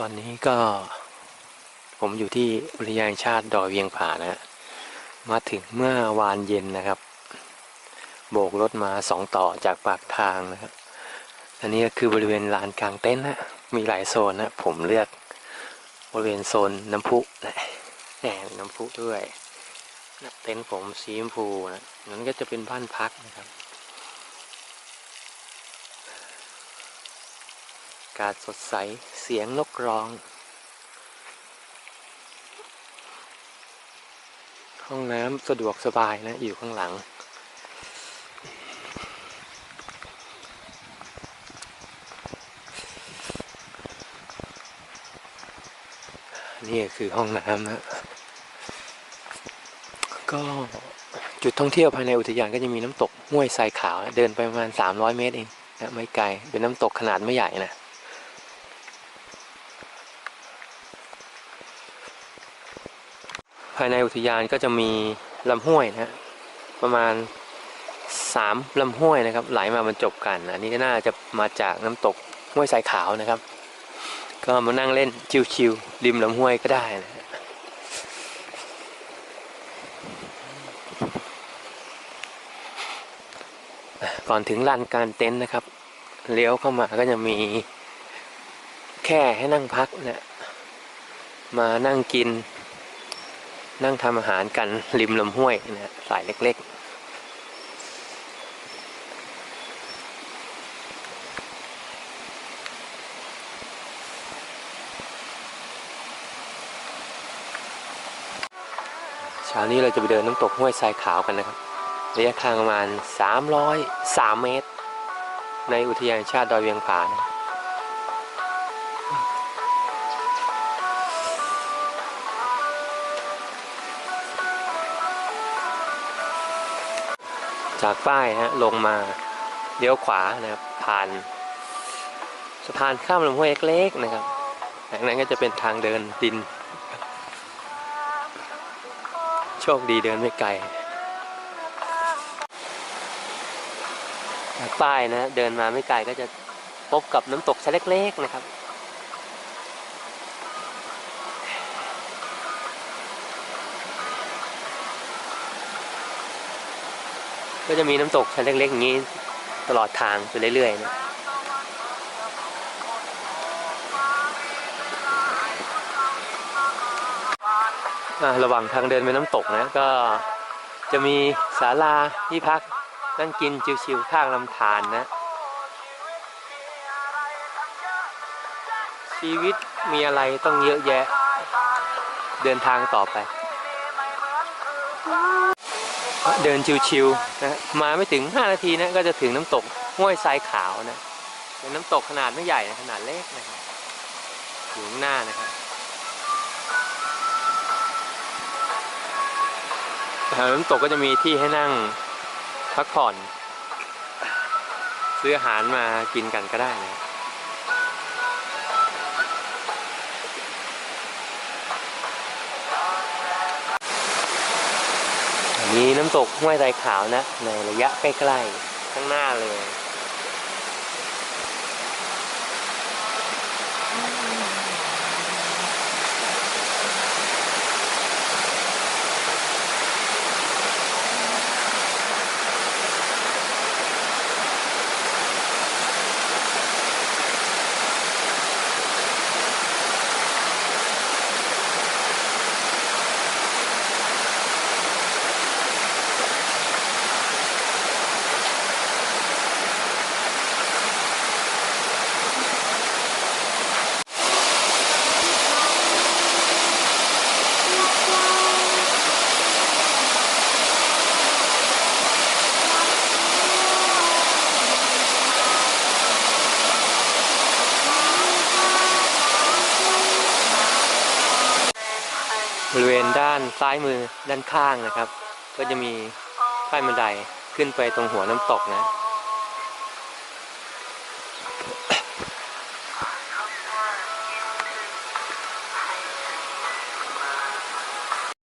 ตอนนี้ก็ผมอยู่ที่อุทยานชาติดอยเวียงผานะมาถึงเมื่อวานเย็นนะครับ โบกรถมาสองต่อจากปากทางนะครับ อันนี้ก็คือบริเวณลานกลางเต็นท์นะมีหลายโซนนะผมเลือกบริเวณโซนน้ำพุนะแหมมีน้ำพุด้วยนะเต็นท์ผมสีชมพูนะนั้นก็จะเป็นบ้านพักนะครับากาศสดใส เสียงนกร้อง ห้องน้ำสะดวกสบายนะ อยู่ข้างหลัง นี่คือห้องน้ำนะ ก็จุดท่องเที่ยวภายในอุทยานก็จะมีน้ำตกห้วยทรายขาว เดินไปประมาณ 300 เมตรเองนะไม่ไกล เป็นน้ำตกขนาดไม่ใหญ่นะ ภายในอุทยานก็จะมีลำห้วยนะฮะประมาณสามลำห้วยนะครับ ไหลมาบรรจบกัน อันนี้ก็น่าจะมาจากน้ำตกห้วยสายขาวนะครับ ก็มานั่งเล่นชิวๆริมลำห้วยก็ได้นะฮะก่อนถึงลานการเต็นท์นะครับ เลี้ยวเข้ามาก็จะมีแค่ให้นั่งพักนะมานั่งกิน นั่งทำอาหารกันริมลำห้วยนะฮะสายเล็ก ๆเช้านี้เราจะไปเดินน้ำตกห้วยทรายขาวกันนะครับระยะทางประมาณ 303 เมตร ในอุทยานชาติดอยเวียงผานะ จากป้ายฮะลงมาเลี้ยวขวานะครับ ผ่านสะพานข้ามลำห้วยเล็กๆนะครับจากนั้นก็จะเป็นทางเดินดิน โชคดีเดินไม่ไกลจากป้ายนะเดินมาไม่ไกลก็จะพบกับน้ำตกชั้นเล็กๆนะครับ ก็จะมีน้ำตกชั้นเล็กๆอย่างนี้ตลอดทางไปเรื่อยๆนะระหว่างทางเดินไปน้ำตกนะก็จะมีศาลาที่พักนั่งกินชิวๆข้างลำธารนะชีวิตมีอะไรต้องเยอะแยะ เดินทางต่อไป เดินชิวๆนะมาไม่ถึง 5 นาทีนะก็จะถึงน้ำตกห้วยทรายขาวนะเป็นน้ำตกขนาดไม่ใหญ่นะขนาดเล็กนะครับอยู่ข้างหน้านะครับแถวน้ำตกก็จะมีที่ให้นั่งพักผ่อน ซื้ออาหารมากินกันก็ได้นะำตกห้วยไรขาวนะ ในระยะใกล้ๆ ข้างหน้าเลย บริเวณด้านซ้ายมือด้านข้างนะครับ ก็จะมีป้ายบันไดขึ้นไปตรงหัวน้ำตกนะ